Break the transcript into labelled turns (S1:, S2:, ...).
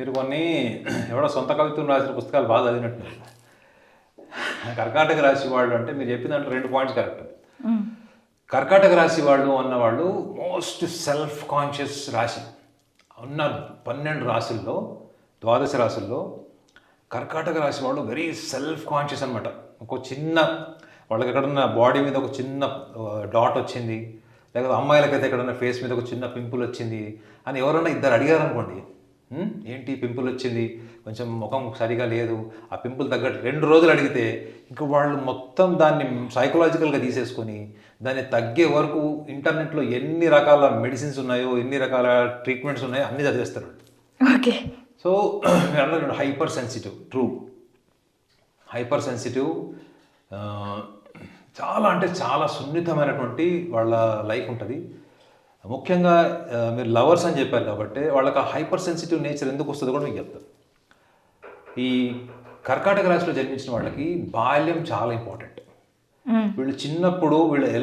S1: మీరు కొన్ని ఎవడో సొంత కవిత్వం రాసిన పుస్తకాలు బాగా చదివినట్టు. కర్కాటక రాశి వాళ్ళు అంటే మీరు చెప్పిన దాంట్లో రెండు పాయింట్స్ కరెక్ట్. కర్కాటక రాశి వాళ్ళు అన్నవాళ్ళు మోస్ట్ సెల్ఫ్ కాన్షియస్ రాశి. ఉన్న పన్నెండు రాశుల్లో ద్వాదశ రాశుల్లో కర్కాటక రాశి వాళ్ళు వెరీ సెల్ఫ్ కాన్షియస్ అనమాట ఒక చిన్న వాళ్ళకి ఎక్కడన్నా బాడీ మీద ఒక చిన్న డాట్ వచ్చింది లేకపోతే అమ్మాయిలకైతే ఎక్కడన్నా ఫేస్ మీద ఒక చిన్న పింపుల్ వచ్చింది అని ఎవరన్నా ఇద్దరు అడిగారు అనుకోండి "ఉమ్, ఏంటి పింపుల్ వచ్చింది? కొంచెం ముఖం సరిగా లేదు. ఆ పింపుల్ తగ్గట్టు రెండు రోజులు అడిగితే ఇంకా వాళ్ళు మొత్తం దాన్ని సైకలాజికల్గా తీసేసుకొని దాన్ని తగ్గే వరకు ఇంటర్నెట్లో ఎన్ని రకాల మెడిసిన్స్ ఉన్నాయో ఎన్ని రకాల ట్రీట్మెంట్స్ ఉన్నాయో అన్నీ చదివేస్తారు.
S2: Okay.
S1: So hypersensitive true hypersensitive చాలా అంటే చాలా సున్నితమైనటువంటి వాళ్ళ లైఫ్ ఉంటుంది. ముఖ్యంగా మీరు లవర్స్ అని చెప్పారు కాబట్టి వాళ్ళకి ఆ హైపర్ సెన్సిటివ్ నేచర్ ఎందుకు వస్తుందో కూడా మీకు చెప్తాను ఈ కర్కాటక రాశిలో జన్మించిన వాళ్ళకి బాల్యం చాలా ఇంపార్టెంట్. వీళ్ళు చిన్నప్పుడు వీళ్ళు